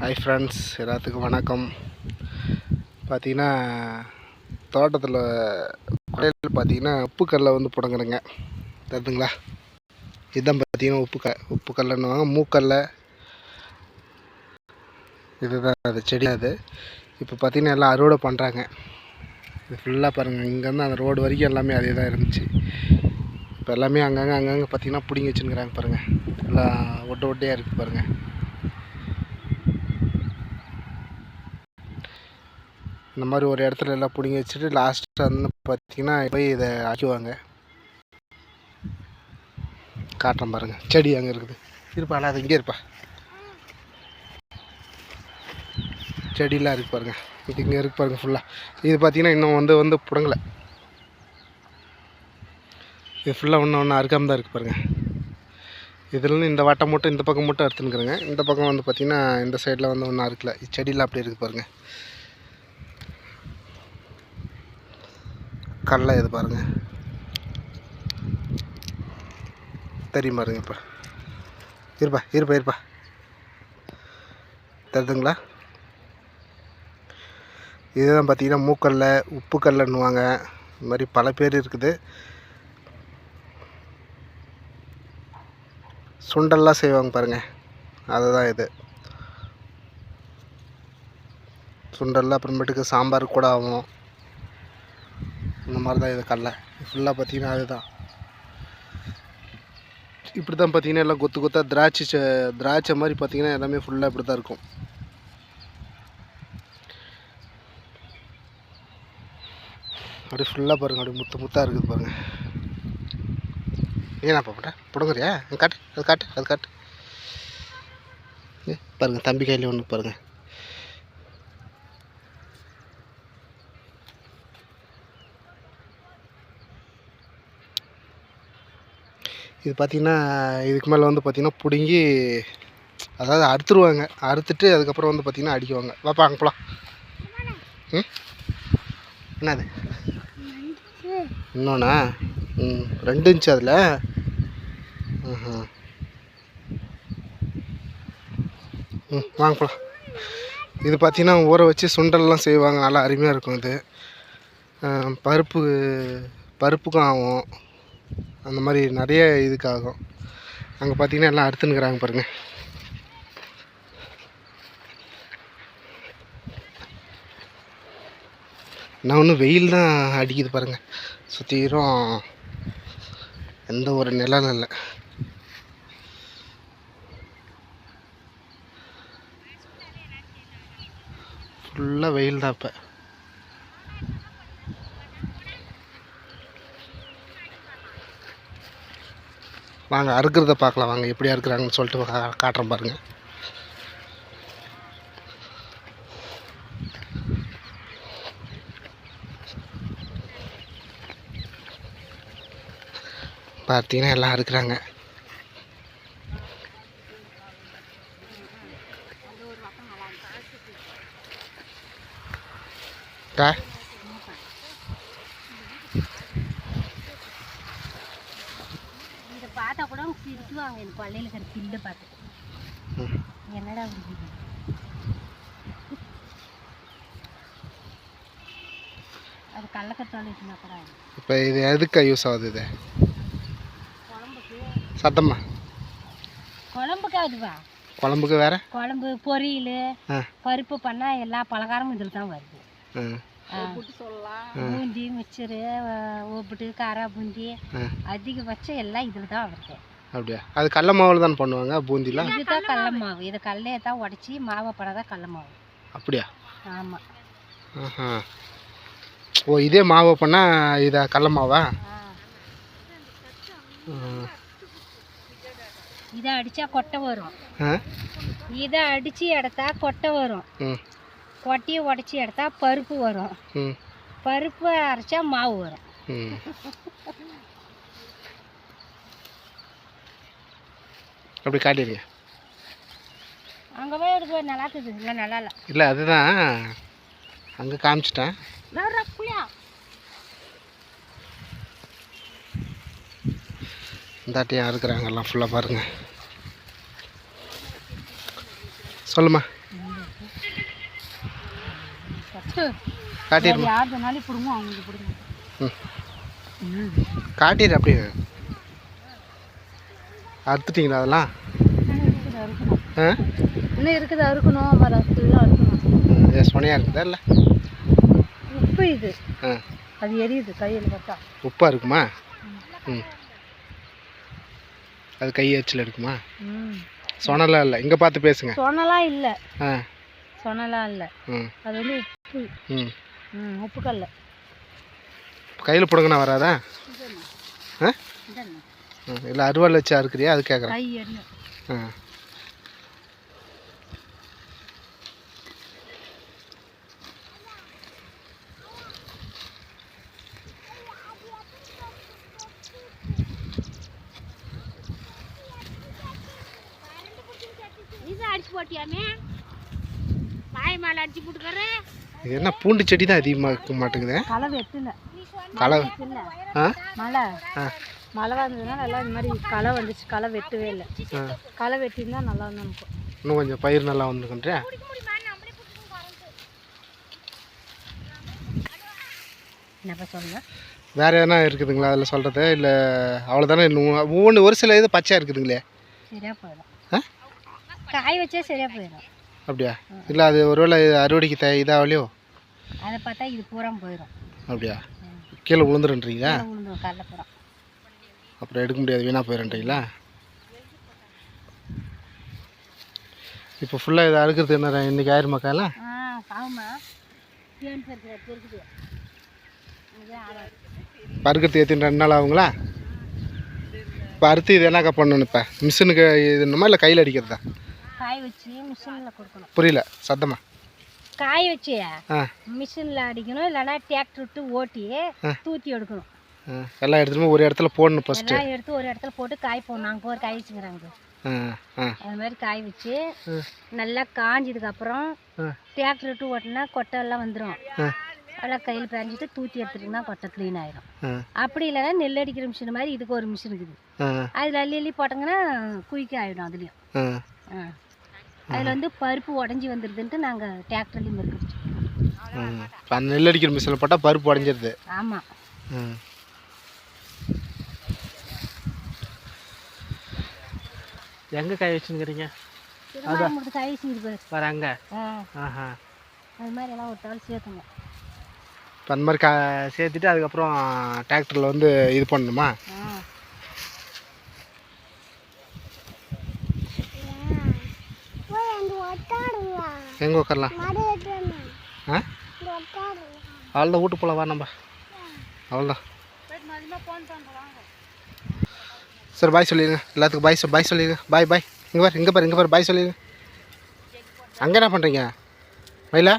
Hi friends எல்லாத்துக்கும் வணக்கம். பார்த்தீங்கன்னா தோட்டத்தில் குடையில் பார்த்தீங்கன்னா உப்புக்கல்லை வந்து புடங்குறேங்க. தருதுங்களா? இதுதான் பார்த்தீங்கன்னா உப்புக்க உப்புக்கல்லுன்னுவாங்க மூக்கல்ல. இதுதான் அது செடி அது. இப்போ பார்த்தீங்கன்னா எல்லாம் அறுவடை பண்ணுறாங்க இது ஃபுல்லாக பாருங்கள் இங்கேருந்து அந்த ரோடு வரைக்கும் எல்லாமே அதே தான் இருந்துச்சு. இப்போ எல்லாமே அங்கங்கே அங்கங்கே பார்த்தீங்கன்னா பிடிங்கி வச்சுருக்குறாங்க பாருங்கள் எல்லாம் ஒட்டு ஒட்டையாக இருக்குது பாருங்கள் இந்த மாதிரி ஒரு இடத்துல எல்லாம் பிடிங்கி வச்சுட்டு லாஸ்ட்டாக வந்து பார்த்தீங்கன்னா போய் இதை ஆக்குவாங்க காட்டுறேன் பாருங்கள் செடி அங்கே இருக்குது. இருப்பா அது இங்கே இருப்பா. செடியெலாம் இருக்கு பாருங்கள் இது இங்கே இருக்கு பாருங்கள் ஃபுல்லாக இது பார்த்தீங்கன்னா இன்னும் வந்து வந்து பிடுங்கலை. இது ஃபுல்லாக ஒன்று ஒன்று அறுக்காம தான் இருக்குது பாருங்கள் இதுலேருந்து இந்த வட்டம் மட்டும் இந்த பக்கம் மட்டும் அறுத்துனுக்குறேங்க இந்த பக்கம் வந்து பார்த்திங்கன்னா இந்த சைடில் வந்து ஒன்றும் அறுக்கல. செடியெலாம் அப்படி இருக்குது பாருங்கள் கடலை இது பாருங்க. தெரியும் பாருங்க இப்போ. இருப்பா இருப்பா இருப்பா. தருதுங்களா இதுதான் பார்த்தீங்கன்னா மூக்கல்ல உப்பு கடலைன்னுவாங்க இது மாதிரி பல பேர் இருக்குது. சுண்டல்லாம் செய்வாங்க பாருங்கள் அதுதான் இது. சுண்டல் அப்புறமேட்டுக்கு சாம்பார் கூட ஆகும். இந்த மாதிரி தான் இது கடலை. ஃபுல்லாக பார்த்தீங்கன்னா அதுதான். இப்படி தான் பார்த்தீங்கன்னா எல்லாம் கொத்து கொத்தாக திராட்சை திராட்சை மாதிரி பார்த்தீங்கன்னா எல்லாமே ஃபுல்லாக இப்படி தான் இருக்கும். அப்படியே ஃபுல்லாக பாருங்கள் அப்படியே முத்து முத்தாக இருக்குது பாருங்கள் ஏன்னா பண்ணுறேன் பிடுங்குறியா? காட்டு அது காட்டு அது காட்டு. பாருங்கள் தம்பி கையில் ஒன்று பாருங்கள் இது பார்த்திங்கன்னா இதுக்கு மேலே வந்து பார்த்திங்கன்னா பிடுங்கி அதாவது அறுத்துருவாங்க. அறுத்துட்டு அதுக்கப்புறம் வந்து பார்த்திங்கன்னா அடிக்குவாங்க. வாப்பா அங்கே போகலாம் ம்? என்னது? இன்னொன்னா? ம் ரெண்டு இன்ச்சு அதில்? ம் வாங்க போகலாம் இது பார்த்திங்கன்னா ஊற வச்சு சுண்டல்லாம் செய்வாங்க. நல்லா அருமையாக இருக்கும் இது. பருப்பு பருப்புக்கும் ஆகும். அந்த மாதிரி நிறைய இதுக்காகும். அங்கே பார்த்தீங்கன்னா எல்லாம் அறுத்துனுக்குறாங்க பாருங்க. நான் ஒன்றும் வெயில் தான் அடிக்குது பாருங்கள் சுற்றிரும் எந்த ஒரு நிலம் இல்லை. ஃபுல்லாக வெயில் தான் இப்போ. வாங்க அறுக்கிறத பார்க்கலாம் வாங்க எப்படி அறுக்குறாங்கன்னு சொல்லிட்டு காட்டுறேன் பாருங்க பார்த்தீங்கன்னா எல்லாம் அறுக்குறாங்க Okay. பார்த்தா கூட அவங்க சிரிச்சுவாங்க எனக்கு கொள்ளையில் இருக்கிற பில்லு பார்த்து. என்னடா இருக்குது அது கடலக்கத்தாள் வச்சுனா கூட இப்போ இது எதுக்கு யூஸ் ஆகுது இது? குழம்புக்கு. சத்தம்மா குழம்புக்கு அதுவா குழம்புக்கு வேற? குழம்பு பொரியல் பருப்பு பண்ணால் எல்லா பலகாரமும் இதில் தான் வருது. பூந்தி மிச்சரு ஒப்பிட்டு காரா பூந்தி அதிகபட்சம் எல்லாம் இதில் தான் வருது அப்படியா? அது கடல மாவில் தான் பண்ணுவாங்க பூந்திலாம் இதுதான் கடல மாவு. இதை கடலையை தான் உடச்சி மாவை பண்ணதான் கடல மாவு. அப்படியா? ஆமாம் ஓ இதே மாவை பண்ணால் இதை கடல மாவா. இதை அடித்தா கொட்டை வரும். இதை அடித்து எடுத்தா கொட்டை வரும். ம். கொட்டையை உடச்சி எடுத்தா பருப்பு வரும். பருப்பு அரைச்சா மாவு வரும். அப்படி காட்டிடுங்க அங்கே போய் எடுக்க நல்லா இருக்குது. இல்லை நல்லா இல்லை. இல்லை அதுதான். அங்கே காமிச்சிட்டேன். இந்தாட்டியும் அறுக்குறாங்க எல்லாம் ஃபுல்லாக பாருங்கள் சொல்லுமா காட்டிடுமா? யார் சொன்னாலும் பிடுங்க அவங்களுக்கு பிடுங்க காட்டிடு அப்படியே. அறுத்துட்டீங்களா அதெல்லாம்? இருக்குது அறுக்கணும். ஆ? இன்னும் இருக்குது அறுக்கணும் அப்புறம் ஃபுல்லாக அறுக்கணும். சொனையாக இருக்குதா இல்லை? உப்பு இது. அது எரியுது கையில் பார்த்தா. உப்பாக இருக்குமா? ம். அது கை எச்சில் இருக்குமா? சொனலாம் இல்லை. இங்கே பார்த்து பேசுங்க. சொன்னலாம் இல்லை. ஆ. சொன்னலாம் இல்லை. ம். அது வந்து உப்பு. ம். ம் உப்பு கல்ல. கையில் பிடுங்கினா வராதா? ஆ. இல்லை அருவாள் வச்சு அறுக்கிறியா? அது கேட்குறேன் ஆ. அடிச்சு போட்டியாமே? மாய மாலை அடிச்சு போட்டுக்கறேன் இது என்ன பூண்டு செடி தான் அதிகமாக இருக்க மாட்டேங்குது? களை வெட்டில களை ஆ? மழை. ஆ. மழை வந்ததுனால எல்லாம் இந்த மாதிரி களை வந்துச்சு. களை வெட்டவே இல்லை. ஆ. களை வெட்டியிருந்தா நல்லா இருந்தும் இருக்கும் இன்னும் கொஞ்சம் பயிர் நல்லா வந்துருக்குன்றியா என்னப்பா சொல்லுங்க வேறு எதனா இருக்குதுங்களா அதில் சொல்கிறது இல்லை அவ்வளோதானே இன்னும் ஒவ்வொன்று ஒரு சில இது பச்சையாக இருக்குதுங்களே. சரியா போயிடும். காய வச்சே சரியா போயிடும். அப்படியா? இல்லை அது ஒருவேளை அறுவடைக்கு த இதாகலையோ? அதை பார்த்தா இது பூரா போயிடும் அப்படியா? கீழே விழுந்துருன்றீங்களா? பூரா. அப்புறம் எடுக்க முடியாது வீணாக போயிடுன்றீங்களா இப்போ ஃபுல்லாக இதை அறுக்கிறது என்ன இன்றைக்கி ஆயிருமாக்காலாம் ஆ ஆமா தேன் பெருக்குது பெருக்குது? இதுதான் ஆளாது. இப்போ அறுக்கிறது எத்தனை ரெண்டு நாள் ஆகுங்களா? இப்போ அறுத்து இது என்னக்கா பண்ணணும் இப்போ? மிஷினுக்கு இதுணுமா இல்லை கையில் அடிக்கிறதா? காய வச்சு மிஷினில் கொடுக்கணும். புரியல சத்தமா? காய வச்சு மிஷினில் அடிக்கணும் இல்லைன்னா டிராக்டர் விட்டு ஓட்டி தூத்தி எடுக்கணும். எல்லாம் எடுத்துகிட்டு ஒரு இடத்துல போடணும் ஃபஸ்ட்டு எல்லாம் எடுத்து ஒரு இடத்துல போட்டு காய போடணும். நாங்கள் போகிற காய வச்சுக்கிறாங்க. அது மாதிரி காய வச்சு. நல்லா காஞ்சதுக்கப்புறம் ஆ. டிராக்டர் விட்டு ஓட்டினா கொட்டை எல்லாம் வந்துடும் ஆ. எல்லாம் கையில் பேஞ்சிட்டு தூத்தி எடுத்துட்டிங்கன்னா கொட்டை க்ளீன் ஆயிடும் அப்படி இல்லைன்னா நெல் அடிக்கிற மிஷின் மாதிரி இதுக்கு ஒரு மிஷின் இருக்குது. அதில் அள்ளி அள்ளி போட்டாங்கன்னா குயிக்காக ஆகிடும் அதுலேயும் ஆ. அதில் வந்து பருப்பு உடஞ்சி வந்துடுதுன்ட்டு நாங்கள் டிராக்டர்லேயும் இருக்குது ம். இப்போ அந்த நெல் அடிக்கிற மிஷினில் போட்டால் பருப்பு உடஞ்சிருது. ஆமாம் எங்கே காய வச்சுங்கிறீங்க முடிச்சு கை சீர் பாரு. வர அங்கே? ஆ. ஆஹா. அது மாதிரி எல்லாம் ஒரு தாள் சேர்த்துங்க இப்போ அந்த மாதிரி கா சேர்த்துட்டு அதுக்கப்புறம் டிராக்டரில் வந்து இது பண்ணணுமா? உட்காரலாம் ஆ? அவ்வளோதான் வீட்டு போகலாம் வா நம்ம. அவ்வளோதான் சார் பாய் சொல்லிடுங்க எல்லாத்துக்கும் பாய் பாய் சொல்லிடுங்க பாய் பாய் இங்கே பாரு இங்கே பாரு இங்கே பாரு பாய் சொல்லிடுங்க அங்கே என்ன பண்ணுறீங்க மயிலா?